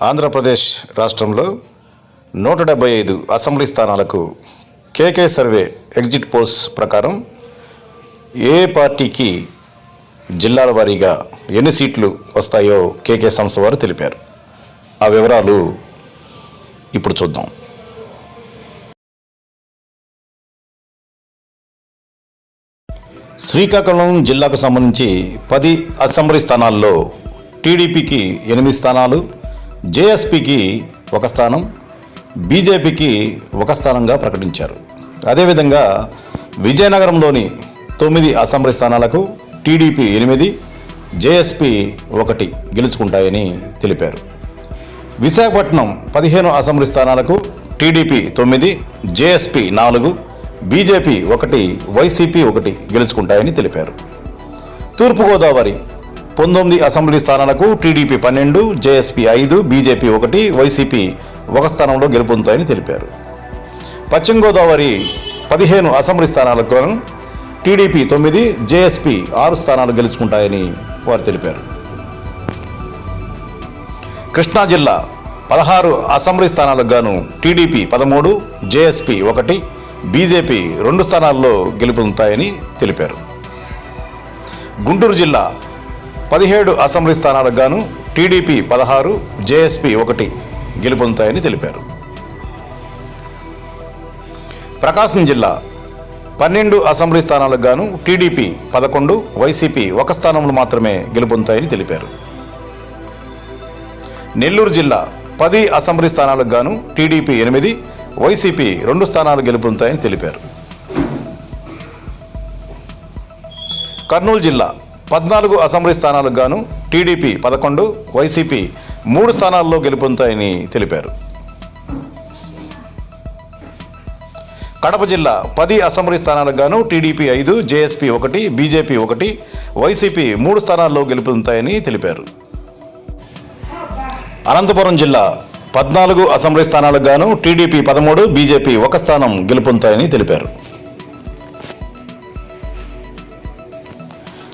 ఆంధ్రప్రదేశ్ రాష్ట్రంలో నూట డెబ్బై ఐదు అసెంబ్లీ స్థానాలకు కేకే సర్వే ఎగ్జిట్ పోల్స్ ప్రకారం ఏ పార్టీకి జిల్లాల వారీగా ఎన్ని సీట్లు వస్తాయో కేకే సంస్థ వారు తెలిపారు. ఆ వివరాలు ఇప్పుడు చూద్దాం. శ్రీకాకుళం జిల్లాకు సంబంధించి పది అసెంబ్లీ స్థానాల్లో టీడీపీకి ఎనిమిది స్థానాలు జేఎస్పీకి ఒక స్థానం బీజేపీకి ఒక స్థానంగా ప్రకటించారు. అదేవిధంగా విజయనగరంలోని తొమ్మిది అసెంబ్లీ స్థానాలకు టీడీపీ ఎనిమిది జేఎస్పీ ఒకటి గెలుచుకుంటాయని తెలిపారు. విశాఖపట్నం పదిహేను అసెంబ్లీ స్థానాలకు టీడీపీ తొమ్మిది జేఎస్పీ నాలుగు బీజేపీ ఒకటి వైసీపీ ఒకటి గెలుచుకుంటాయని తెలిపారు. తూర్పుగోదావరి పంతొమ్మిది అసెంబ్లీ స్థానాలకు టీడీపీ పన్నెండు జేఎస్పీ ఐదు బీజేపీ ఒకటి వైసీపీ ఒక స్థానంలో గెలుపొందుతాయని తెలిపారు. పశ్చిమ గోదావరి పదిహేను అసెంబ్లీ స్థానాలకు టీడీపీ తొమ్మిది జేఎస్పీ ఆరు స్థానాలు గెలుచుకుంటాయని వారు తెలిపారు. కృష్ణా జిల్లా పదహారు అసెంబ్లీ స్థానాలకు గాను టీడీపీ పదమూడు జేఎస్పీ ఒకటి బీజేపీ రెండు స్థానాల్లో గెలుపొందుతాయని తెలిపారు. గుంటూరు జిల్లా పదిహేడు అసెంబ్లీ స్థానాలకు గాను టీడీపీ పదహారు జేఎస్పీ ఒకటి గెలుపొందుతాయని తెలిపారు. ప్రకాశం జిల్లా పన్నెండు అసెంబ్లీ స్థానాలకు గాను టీడీపీ పదకొండు వైసీపీ ఒక స్థానంలో మాత్రమే గెలుపొందుతాయని తెలిపారు. నెల్లూరు జిల్లా పది అసెంబ్లీ స్థానాలకు గాను టీడీపీ ఎనిమిది వైసీపీ రెండు స్థానాలు గెలుపొందుతాయని తెలిపారు. కర్నూలు జిల్లా పద్నాలుగు అసెంబ్లీ స్థానాలకు గాను టీడీపీ పదకొండు వైసీపీ మూడు స్థానాల్లో గెలుపొందుతాయని తెలిపారు. కడప జిల్లా పది అసెంబ్లీ స్థానాలకు గాను టీడీపీ ఐదు జేఎస్పీ ఒకటి బీజేపీ ఒకటి వైసీపీ మూడు స్థానాల్లో గెలుపొందుతాయని తెలిపారు. అనంతపురం జిల్లా పద్నాలుగు అసెంబ్లీ స్థానాలకు గాను టీడీపీ పదమూడు బీజేపీ ఒక స్థానం గెలుపొందుతాయని తెలిపారు.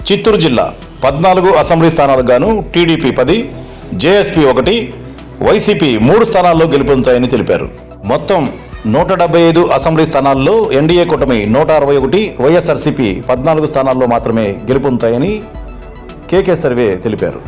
చిత్తూరు జిల్లా పద్నాలుగు అసెంబ్లీ స్థానాలకు గాను టీడీపీ పది జేఎస్పీ ఒకటి వైసీపీ మూడు స్థానాల్లో గెలుపొందుతాయని తెలిపారు. మొత్తం నూట డెబ్బై ఐదు అసెంబ్లీ స్థానాల్లో ఎన్డీఏ కూటమి నూట అరవై ఒకటి వైఎస్ఆర్సీపీ పద్నాలుగు స్థానాల్లో మాత్రమే గెలుపొందుతాయని కేకే సర్వే తెలిపారు.